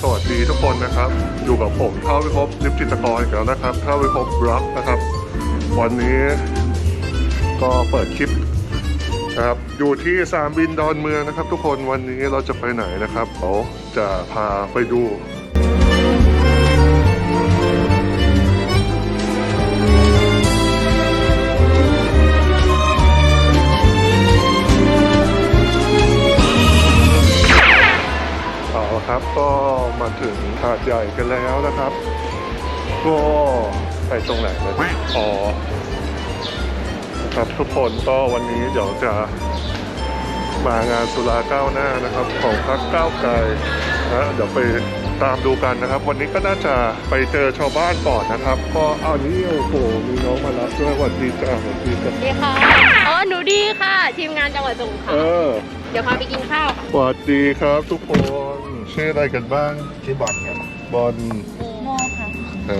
สวัสดีทุกคนนะครับ อยู่กับผมเท่าวิภพลิปจิตกรอีกแล้วนะครับเท่าวิภพบล็อกนะครับ วันนี้ก็เปิดคลิปครับอยู่ที่สนามบินดอนเมืองนะครับ ทุกคนวันนี้เราจะไปไหนนะครับเราจะพาไปดู ถึงหาดใหญ่กันแล้วนะครับ ก็ไปตรงไหนเลยอ๋อนะครับทุกคนก็วันนี้เดี๋ยวจะมางานสุราก้าวหน้านะครับของพรรคก้าวไกลนะเดี๋ยวไปตามดูกันนะครับ วันนี้ก็น่าจะไปเจอชาวบ้านก่อนนะครับ ก็เอานี้โอ้โหมีน้องมารับด้วยสวัสดีจ้าสวัสดีจ้าสวัสดีค่ะอ๋อหนูดีค่ะ ทีมงานจังหวัดสงขลาเออ เดี๋ยวพาไปกินข้าวค่ะสวัสดีครับทุกคน ชื่ออะไรกันบ้างชื่อบอลครับบอลโมค่ะเอ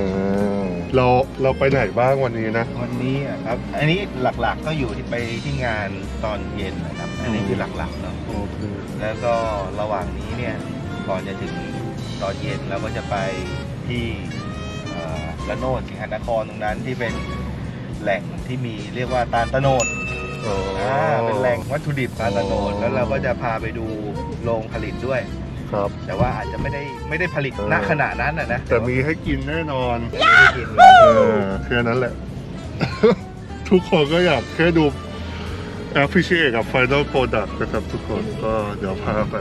อเราเราไปไหนบ้างวันนี้นะ วันนี้อะครับ อันนี้หลักๆก็อยู่ที่ไปที่งานตอนเย็นนะครับ อันนี้คือหลักๆเนาะ โอเค แล้วก็ระหว่างนี้เนี่ยก่อนจะถึงตอนเย็นเราก็จะไปที่เอ่อละโนดสิงหนครตรงนั้นที่เป็นแหล่งที่มีเรียกว่าตาลตะโนด อ๋ออ่าเป็นแหล่งวัตถุดิบตาลตะโนดอ๋อแล้วเราก็จะพาไปดูโรงผลิตด้วย ครับ แต่ว่าอาจจะไม่ได้ไม่ได้ผลิตเออณขณะนั้นนะนะแต่มีให้กินแน่นอน ไม่ได้กินเออแค่นั้นแหละ ทุกคนก็อยากแค่ดู appreciate กับ final product นะครับทุกคนก็เดี๋ยวพาไป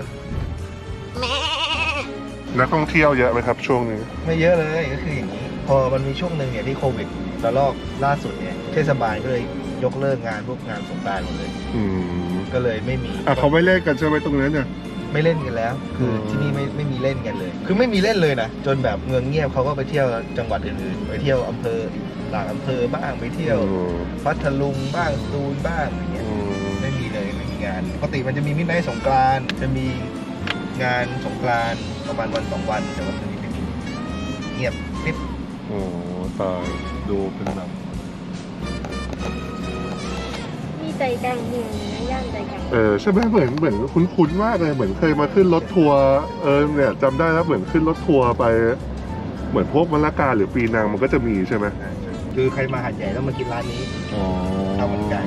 นักท่องเที่ยวเยอะไหมครับช่วงนี้ ไม่เยอะเลยก็คืออย่างนี้ พอมันมีช่วงหนึ่งเนี่ยที่โควิดระลอกล่าสุดเนี่ยเทศบาลก็เลย ยกเลิกงานพวกงานสงกรานต์หมดเลย อืมก็เลยไม่มี อะเขาไม่เล่นกันใช่ไหมตรงนั้นเนี่ย ไม่เล่นกันแล้ว คืออม ที่นี่ไม่ไม่มีเล่นกันเลย คือไม่มีเล่นเลยนะ จนแบบเมืองเงียบเขาก็ไปเที่ยวจังหวัดอื่นๆ ไปเที่ยวอำเภอต่างอำเภอบ้าง ไปเที่ยวอืมพัทลุงบ้างสตูลบ้างอย่างเงี้ยอืมไม่มีเลยไม่มีงาน ปกติมันจะมีมิตรไนท์สงกรานต์จะมีงานสงกรานต์ประมาณวันสองวัน แต่ว่ามันไม่มีเงียบกริบโอ้ตายดูเป็นแบบ ใจกลางเมืองนะย่านใจกลางเออใช่ไหมเหมือนเหมือนคุ้นๆมากเลยเหมือนเคยมาขึ้นรถทัวร์เออเนี่ยจำได้แล้วเหมือนขึ้นรถทัวร์ไป เหมือนพวกมะละกาหรือปีนังมันก็จะมีใช่ไหมคือใครมาหาดใหญ่ต้องมากินร้านนี้อ๋อข้าวมันไก่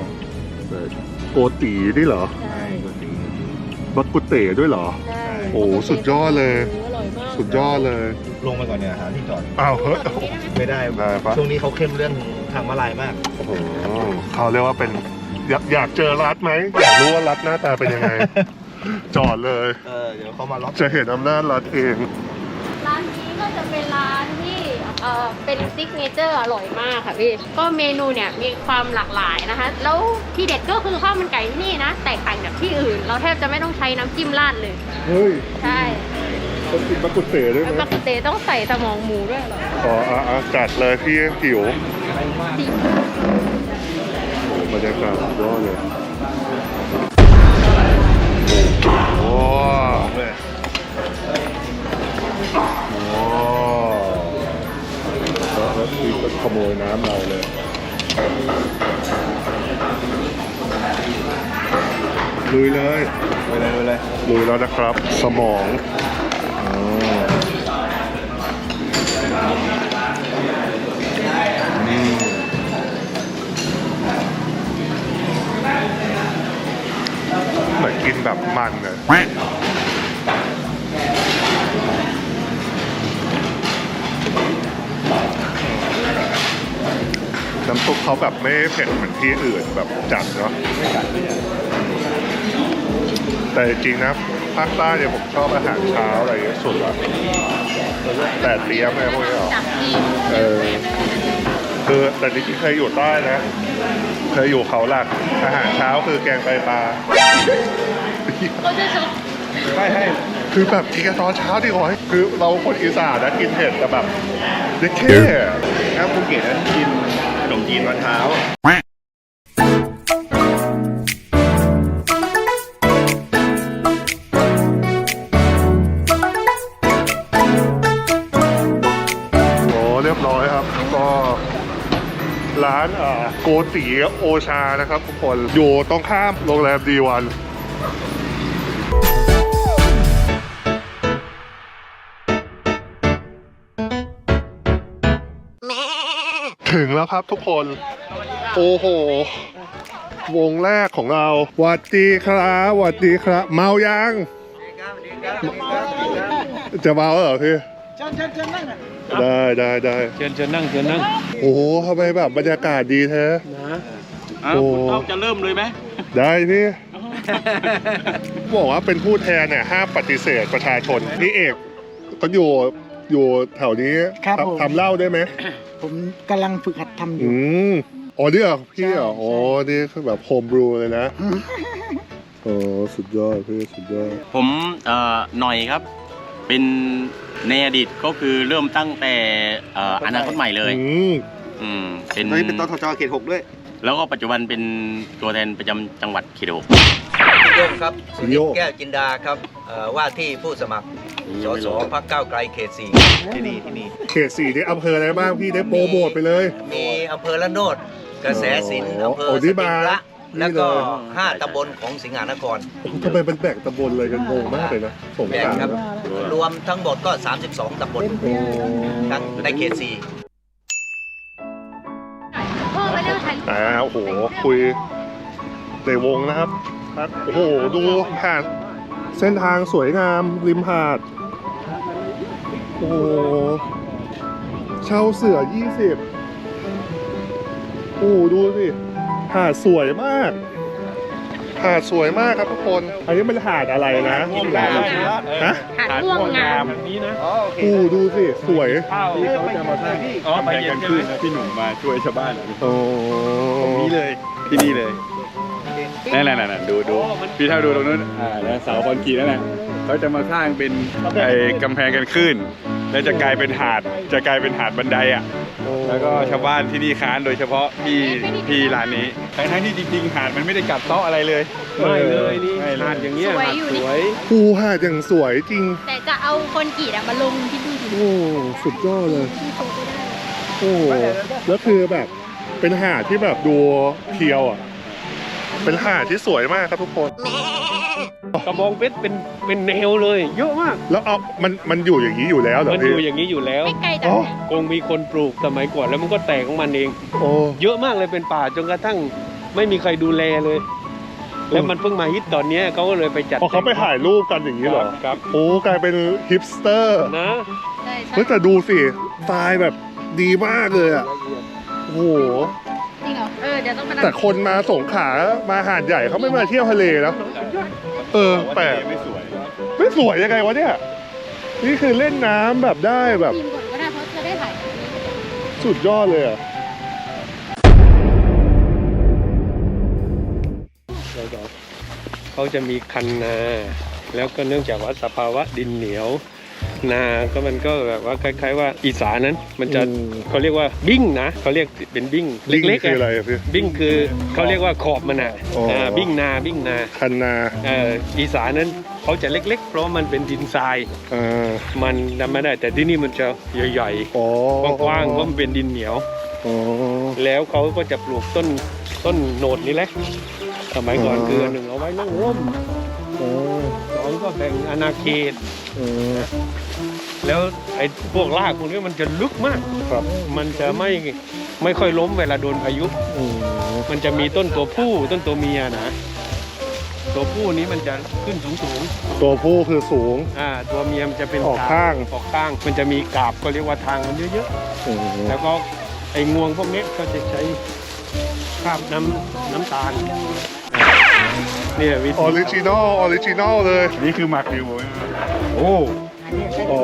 โกตีนี่เหรอใช่ปกติบักกุเต๋ด้วยเหรอ ใช่โอ้สุดยอดเลย อร่อยมากสุดยอดเลยลงไปก่อนเนี่ยหาที่จอดอ้าวเฮ้ย ไม่ได้ได้ปะ ช่วงนี้เขาเข้มเรื่องทางมาลายมาก โอ้โหเขาเรียกว่าเป็น อยากอยากเจอรัฐไหมอยากรู้ว่ารัฐหน้าตาเป็นยังไง จอดเลย เออเดี๋ยวเขามาล็อกจะเห็นอำนาจรัฐเอง ร้านนี้ก็จะเป็นร้านที่เอ่อเป็นซิกเนเจอร์อร่อยมากค่ะพี่ ก็เมนูเนี่ยมีความหลากหลายนะคะ แล้วที่เด็ดก็คือข้าวมันไก่ที่นี่นะ แตกต่างจากที่อื่น เราแทบจะไม่ต้องใช้น้ำจิ้มราดเลย เฮ้ยใช่ต้องกินบักกุเต๋ด้วยแล้วไหมปกติต้องใส่สมองหมูด้วยเหรออ๋ออะอะจัดเลยพี่หิว จริงบ รยากาศยอดเลยโอ้โหเลยโอ้แล้วแล้วพี่ก็ขโมยน้ำเราเลยลุยเลย ไปเลยไปเลยลุยแล้วนะครับ สมองอ๋ออืมเหมือนกินแบบ มันเลยน้ำซุปเขาแบบไม่เผ็ดเหมือนที่อื่นแบบจัดเนาะไม่กัดไม่กัดแต่จริงๆนะภาคใต้เนี่ยผมชอบอาหารเช้าอะไรเงี้ยสุดละแต่เตี้ยมอะไรพวกนี้หรอจากที่เออ คือแต่จริงๆเคยอยู่ใต้นะ เคยอยู่เขาหลักอาหารเช้าคือแกงไตปลาก็จะชอบไม่ให้คือแบบกินกันตอนเช้าดีกว่าคือเราคนอีสานนะกินเผ็ดแต่แบบเด็กแค่ถ้าภูเก็ตนั้นกินขนมจีนตอนเช้า ร้านโกตีโอชานะครับทุกคนอยู่ตรงข้ามโรงแรมดีวันถึงแล้วครับทุกคน โอ้โห วงแรกของเราหวัดดีครับหวัดดีครับ เมายัง จะเมาเหรอพี่ ได้ได้ได้เชิญเชิญนั่งเชิญนั่งโอ้โหทำไมแบบบรรยากาศดีแท้นะอะโอ้คุณต้องจะเริ่มเลยไหมได้พี่บอกว่าเป็นผู้แทนเนี่ยห้ามปฏิเสธประชาชนพี่เอกก็อยู่อยู่แถวนี้ครับผมทำเหล้าได้ไหมผมกำลังฝึกหัดทำอยู่อืมอ๋อนี่เหรอพี่เหรอใช่อ๋อนี่คือแบบโฮมบรูเลยนะโอ้สุดยอดพี่สุดยอดผมเอ่อหน่อยครับ เป็นในอดีตก็คือเริ่มตั้งแต่เอ่ออนาคตใหม่เลยอืมอืมเป็น ตอนนี้เป็นตทจเขตหกด้วย แล้วก็ปัจจุบันเป็นตัวแทนประจำจังหวัดเขตหกโยงครับสุนิทแก้วจินดาครับเอ่อว่าที่ผู้สมัครสสพักเก้าวไกลเขตสี่ที่นี่ที่นี่เขตสี่นี่อำเภออะไรบ้างพี่ได้โปรโมทไปเลย มีอำเภอละโนดกระแสสินอ๋ออำเภอโอ้สนี่ติมางพระ แล้วก็นี่เลยห้าตำบลของสิงหานครทำไมมันแบ่งตำบลเลยกันงงมากเลยนะสงแบ่สางรครับนะรวมทั้งหมดก็ 32ตำบลโอ้ทั้งในเขตสี่พ่อไปเรื่องฉันอ่าโอ้โห คุยในวงนะครับครับโอ้โห ดูหาดเส้นทางสวยงามริมหาด โอ้โหเช่าเสือ 20 โอ้โหดูสิ หาดสวยมาก หาดสวยมากครับทุกคน อันนี้มันหาดอะไรนะฮะหาดม่วงงามแบบนี้นะโอ้โหดูสิสวย ข้าวเขาจะมาสร้างอ๋อไปเย็นใช่ไหมพี่หนุ่มมาช่วยชาวบ้านเหรอโอ้ตรงนี้เลยที่นี่เลยนั่นนั่นนั่นดูดูพี่เท่าดูตรงนู้นอ่าแล้วเสาคอนกรีตนั่นแหละเขาจะมาสร้างเป็นไอ้กำแพงกันขึ้น แล้วจะกลายเป็นหาดจะกลายเป็นหาดบันไดอะ แล้วก็ชาวบ้านที่นี่ค้านโดยเฉพาะพี่พี่ร้านนี้ทั้งทั้งๆที่จริงๆหาดมันไม่ได้กัดเซาะอะไรเลยไม่เลยนี่ไม่เลหาดยอย่างเงี้ยสวยหาดอยู่สนี่วยภูหาดอย่างสวยจริง แต่จะเอาคนกรีดอะมาลงที่ดูดิโอ้ สุดยอดเลยที่โชว์ไม่ได้โอ้โหแล้วคือแบบเป็นหาดที่แบบดูเพียวอะ เป็นหาดที่สวยมากครับทุกคน กระบองเพชรเป็นเป็นแนวเลย เยอะมาก แล้วเอามันมันอยู่อย่างนี้อยู่แล้วเหรอมันอพี่ยู่อย่างนี้อยู่แล้วไม่ไกลจากอ๋อเนี่ยคงมีคนปลูกสมัยก่อนแล้วมันก็แตกของมันเอง โอ้เยอะมากเลยเป็นป่าจนกระทั่งไม่มีใครดูแลเลย แล้วมันเพิ่งมาฮิตตอนเนี้ยเขาก็เลยไปจัดพอเขาไปถ่ายรูปกันอย่างนี้เหรอ ครับโอ้กลายเป็นฮิปสเตอร์นะ ใช่ใช่เฮ้ยแต่ดูสิทรายแบบดีมากเลยอะโอ้โห จริงเหรอ เออ เดี๋ยวต้องไปนั่งแต่คนมาสงขลามาหาดใหญ่เขาไม่มาเที่ยวทะเลแล้วเออแปลกไม่สวยไม่สวยยังไงวะเนี่ย นี่คือเล่นน้ำแบบได้แบบ ทีมก่อนก็ได้เพราะจะได้ถ่ายแบบนี้สุดยอดเลยอะเขาจะมีคันนา แล้วก็เนื่องจากว่าสภาวะดินเหนียว นาก็มันก็แบบว่าคล้ายๆว่าอีสานนั้น มันจะอืม เขาเรียกว่าบิ้งนะเขาเรียกเป็นบิ้งลิงเล็กๆคืออะไรอะอะพี่ บิ้งคือเขาเรียกว่าขอบมันอะอ๋ออ่าบิ้งนาบิ้งนาคันนาเอ่ออีสานนั้นเขาจะเล็ก ๆ เพราะมันเป็นดินทราย อ่ามันทำไม่ได้แต่ที่นี่มันจะใหญ่อ๋อๆกว้างๆเพราะมันเป็นดินเหนียว อ๋อ แล้วเขาก็จะปลูกต้นต้นโหนดนี่แหละ สมัยก่อนอ๋อ คืออันหนึ่งเอาไว้นั่งร่มอ๋อสองก็แบ่งอาณาเขตอ๋อ แล้วไอ้พวกรากพวกนี้มันจะลึกมาก ครับ มันจะไม่ไม่ค่อยล้มเวลาโดนพายุ อืมมันจะมีต้นตัวผู้ต้นตัวเมียนะ ตัวผู้นี้มันจะขึ้นสูงสูงตัวผู้คือสูง ๆอ่าตัวเมียมันจะเป็นออกข้าง ออกข้าง มันจะมีกาบก็เรียกว่าทางมันเยอะอืมๆ แล้วก็ไอ้งวงพวกนี้ก็จะใช้คราบน้ำน้ำตาลเนี่ยวิอธีอริจินอลออริจินอลเลย นี่คือหมักอยู่โอ้ อ๋อ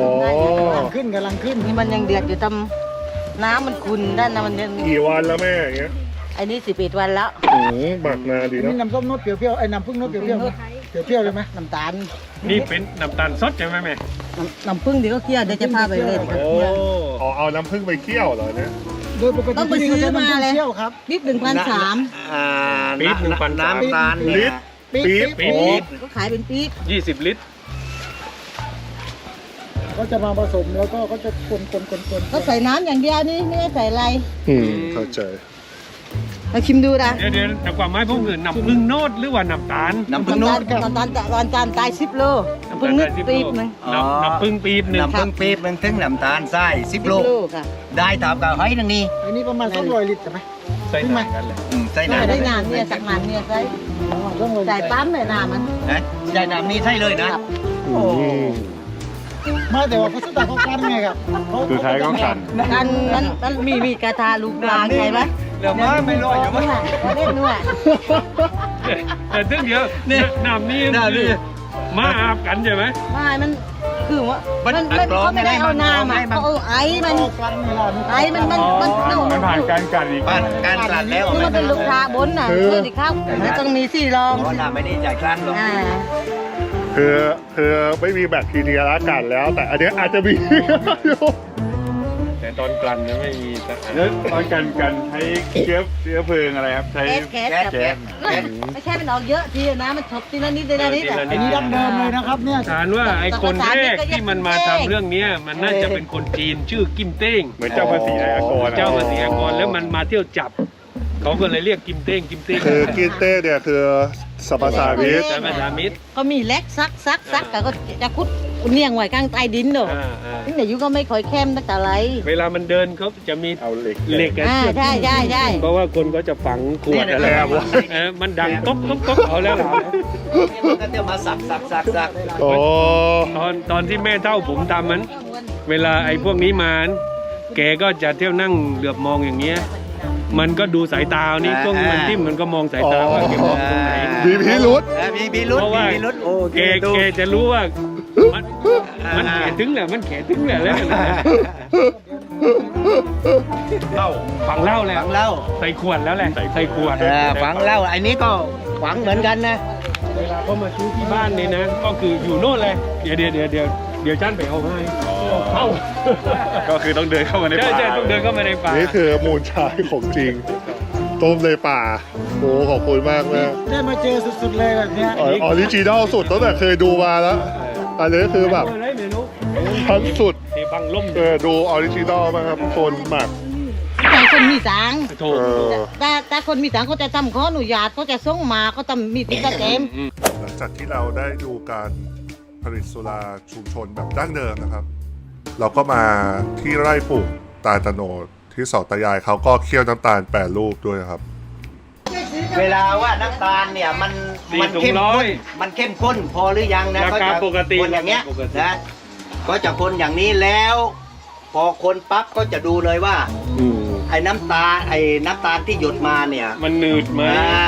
กำลังขึ้นกำลังขึ้นนี่มันยังเดือดอยู่ตำน้ำมันขุ่นด้านน้ำมันยังกี่วันแล้วแม่อย่างเงี้ยไอ้นี่สิบเอ็ดวันแล้วอืมหมักนานดีอันนะนี้น้ำส้มนดเปรี้ยวๆไอ้น้ำผึ้งนดเปรี้ยวๆไหมเปรี้ยวๆเลยไหมน้ำตาลนี่เป็นน้ำตาลสดใช่ไหมแม่น้ำน้ำผึ้งเดี๋ยวก็เคี่ยวเดี๋ยวจะพาไปเลยเดี๋ยวก็โอ้เคี่ยว อ๋อเอาน้ำผึ้งไปเคี่ยวเหรอเนี่ยโดยปกติต้องไปที่นี่ซื้เขาอใช้น้ำผึ้มางเลยเชี่ยวครับ ลิตรหนึ่งพันสามอ่าปี๊บหนึ่งพันสามน้ำตาลลิเนี่ย ตร ปี๊บปี๊บปี๊บโอ้ก็ขายเป็นปี๊บยี่สิบลิตร เขาจะมาผสมแล้วก็เขาจะคนคนคนคนก็ใส่น้ำอย่างเดียวนี่ไม่ได้ใส่อะไรอืมเข้าใจมาชิมดูนะเดี๋ยวเดี๋ยวแต่ความหมายผมคือน้ำผึ้งโนดหรือว่าน้ำตาลน้ำผึ้งโนดตอนตอนตอนตอนตายสิบโลน้ำผึ้งพึ่งนึกปีบหนึงอ๋อน้ำพึ่งปีบหนึ่งน้ำพึ่งปี๊บหนึงถึงน้ำตาลทรายสิบลูกลูกค่ะได้ตามกับเฮ้ยนึงนี่อันนี้ประมาณสองร้อยลิตรใช่ไหมใส่ต่างกันเลยอืมใส่ได้น้ำได้นานเนี่ยสักนานเนี่ยใส่สองร้อยลิใส่ตรปั๊มเลยน้ำมันนะใส่น้ำนี่ใช่เลยนะโอ้ ไม่แต่ว่าเขาสุดท้ายเขากันไงครับเขสุดท้ายก็ขัน กันมันมันมีมีกระทาลูกลางใช่ไหมเหลือมาไม่รออยู่มั้งเล่นด้วยแต่ถึงเดี๋ยวเนี่ยน้ำนี่น้ำนี่มาอาบกันใช่ไหมไม่มันคือว่ามัมันนมันกรองเขาไม่ได้ไม่ได้เอาน้ำมันอะกรองไม่เขาเอาไอ้มันเขากันเวลาไอ้มันมันมันมันผ่านการกัดอีกบ้านการกลั่นแล้วนี่มันเป็นลูกค้าบนน่ะเพื่อที่เข้ามันต้องมีสี่รองเพราะน้ำไม่ได้จ่ายกลั่นหรอกอ่า คือคือไม่มีแบคทีเรียและกันแล้ว แต่อันเนี้ยอาจจะมีอยู่แต่ตอนกลั่นเนี่ยไม่มีสารแล้วตอนกันกันใช้เชื้อเชื้อเพลิงอะไรครับ ใช้แก๊สแก๊สกับแก๊สไม่ใช่เป็นออกเยอะทีนะมันชบทีละนิดทีละนิดอะ อันนี้ดั้งเดิมเลยนะครับเนี่ยฐานว่าไอ้คนแรกที่มันมาทำเรื่องเนี้ยมันน่าจะเป็นคนจีนชื่อกิมเต้งเหมือนเจ้าภาษีนายกรอะเจ้าภาษีอากรแล้วมันมาเที่ยวจับ เขาก็เลยเรียกกิมเต้งกิมเต้งคือกินเต้เนี่ยคือสมภาษามิตรใช่ไหมสามิตร ก็มีแลกซักซักซักแต่ก็จะคุดเนียงไว้กลางใต้ดินเด้ออ่าอ่านี่แต่ยุก็ไม่ค่อยเข้มตั้งแต่ไรเวลามันเดินเขาจะมีเอาเหล็กเหล็กอะอ่าเชื่อมใช่ใช่ใช่เพราะว่าคนก็จะฝังขวดอะไรเนี่ยไว้เออมันดังก๊อกก๊อกก๊อกเอาแล้วเหรอนี่มันก็จะมาสักสักสักสักโอ้ตอนตอนที่แม่เท่าผมทำมัน เวลาไอ้พวกนี้มา แกก็จะเที่ยวนั่งเหลือบมองอย่างเงี้ย มันก็ดูสายตาเอานี่กล้องมันที่มันก็มองสายตาว่าแกมองตรงไหนมีพิรุษ เออมีมีรุดเพราะมีว่ามีรุดโอเคแกดูแกจะรู้ว่ามันมันแขถึงแหละมันแขถึงแหละแล้วนะเล่าฝังเหล่าแหละฝังเหล้าใส่ขวดแล้วแหละใส่ขวดเออฝังเหล้าอันนี้ก็ฝังเหมือนกันนะ เวลาเขามาซื้อที่บ้านนี่นะ ก็คืออยู่โน่นเลย เดี๋ยวเดี๋ยวเดี๋ยวเดี๋ยวเดี๋ยวฉันไปเอาให้ เข้าก็คือต้องเดินเข้ามาในใช่ป่าใช่ต้องเดินเข้ามาในป่านี่คือมูลชายของจริง ต้มในป่าโอ้ขอบคุณมากแม่ได้มาเจอสุดๆเลยแบบเนี้ยออริจินอลสุดตั้งแต่เคยดูมาแล้ว อันนี้คือแบบเอาเลยเมนูชั้นสุดที่บังล่มเออดูออริจินอลมากครับคนหมักใจคนมีสังโถเออแต่แต่คนมีสังเขาจะทำขออนุญาตเขาจะส่งมาเขาทำมีติดตะเกมหลังจากที่เราได้ดูการผลิตสุราชุมชนแบบดั้งเดิมนะครับ เราก็มาที่ไร่ปลูกตาลตะโนดที่สองตายายเขาก็เคี่ยวน้ำตาลแปรรูปด้วยครับ เวลาว่าน้ำตาลเนี่ยมันสี่มัถุงเข้มร้อข้ยนมันเข้มข้นพอหรือยังนะราคาจะปกติคนอย่างเงี้ยราคาปกติ นะก็จะคนอย่างนี้แล้ว พอคนปั๊บก็จะดูเลยว่าอืมไอ้น้ำตาลไอ้น้ำตาลที่หยดมาเนี่ยมันหนืดไหมอ่า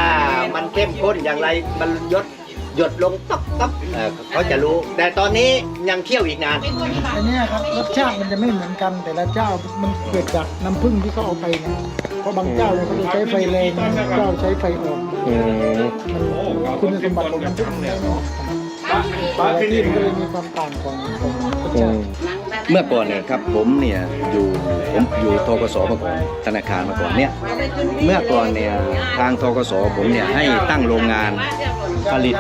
มันเข้มข้นอย่างไรมันหยด หยดลงต๊อกต๊อกเออเขาจะรู้ แต่ตอนนี้ยังเคี่ยวอีกนาน อันเนี้ยครับรสชาติมันจะไม่เหมือนกัน แต่ละเจ้ามันเกิดจากน้ำผึ้งที่เขาเอาไปเนี่ยเพราะบางเจ้าเนี่ยเขาจะใช้ไฟแรงบางเจ้าใช้ไฟอ่อนมันคุณสมบัติของน้ำผึ้งเนี่ยเนาะแต่ละที่มันก็เลยมีความต่างของของรสชาติ เมื่อก่อนเนี่ยครับผมเนี่ยอยู่ผมอยู่ทกสมาก่อนธนาคารมาก่อนเนี่ยเมื่อก่อนเนี่ยทางทกสผมเนี่ยให้ตั้งโรงงานผลิต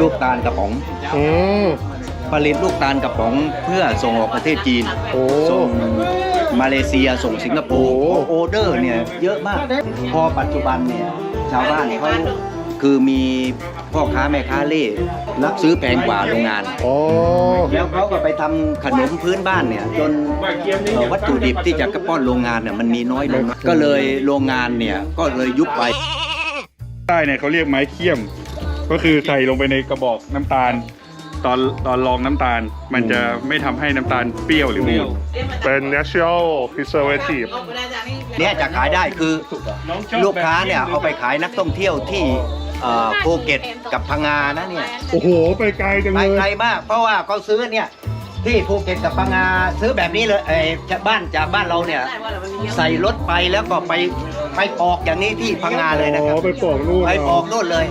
ลูกตาลกระป๋องอืมผลิตลูกตาลกระป๋องเพื่อส่งออกประเทศจีนโอ้ส่งมาเลเซียส่งสิงคโปร์โอ้โออเดอร์เนี่ยเยอะมาก พอปัจจุบันเนี่ยชาวบ้านเขา คือมีพ่อค้าแม่ค้าเล่รับซื้อแพงกว่าโรงงานโอ้แล้วเขาก็ไปทำขนมพื้นบ้านเนี่ย จนเอ่อวัตถุดิบที่จะกระป้อนโรงงานเนี่ยมันมีน้อยลงก็เลยโรงงานเนี่ยก็เลยยุบไป ใต้เนี่ยเขาเรียกไม้เคี่ยม ก็คือใส่ลงไปในกระบอกน้ำตาล ตอนตอนรองน้ำตาล มันจะไม่ทำให้น้ำตาลเปรี้ยวหรือเปมูรี้ยวนเป็น natural preservative เนี่ยจะขายได้คือลูกค้าเนี่ยเอาไปขายนักท่องเที่ยวที่ เอ่อภูเก็ตกับพังงานะเนี่ย โอ้โห ไปไกลจังไปเลย ไกลมาก เพราะว่าเขาซื้อเนี่ย ที่ภูเก็ตกับพังงาซื้อแบบนี้เลยเออจากบ้านจากบ้านเราเนี่ย ใส่รถไปแล้วก็ไปไปปอกอย่างนี้ที่พังงาเลยนะอ๋ครับอไปปอกนู่นไปปอกโน่นเลย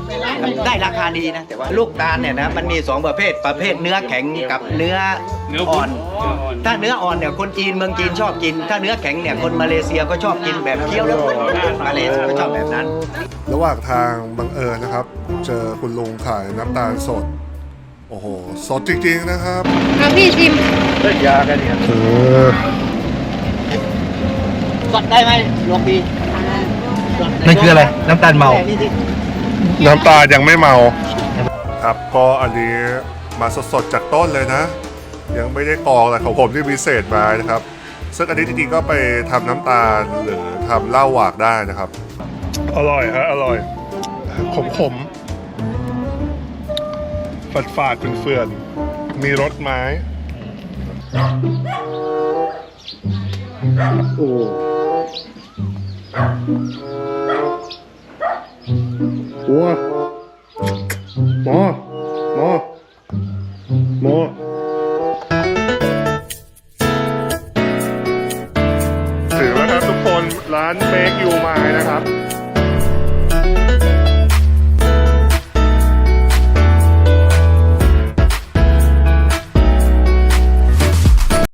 ได้ราคาดีนะแต่ว่าลูกตาลเนี่ยนะมันมีสองประเภทประเภทเนื้อแข็งกับเนื้อเนื้ออ่อ่ออนนถ้าเนื้ออ่อนเนี่ยคนจีนเมืองจีนชอบกิน ถ้าเนื้อแข็งเนี่ยคนมาเลเซียก็ชอบกินแบบเคี้ยวแล้วมาเลเซียก็ชอบแบบนั้น ระหว่างทางบังเอิญนะครับ เจอคุณลุงขายน้ำตาลสด โอ้โห สดจริงๆนะครับอะพี่ชิมเลิกยากันเนี่ยเออสดได้ไหมลงพีนั่นคืออะไร น้ำตาลเมาน้ำตาลยังไม่เมา ครับก็อันนี้มาสดๆจากต้นเลยนะ ยังไม่ได้กรองแต่รของผมที่พิเศษมานะครับ ซึ่งอันนี้จริงๆก็ไปทำน้ำตาลหรือทำเหล้าหวากได้นะครับ อร่อยฮะอร่อยขมๆ ฝาดฝาดเป็นเฟื่อนมีรถไม้ โอ้โหหมอ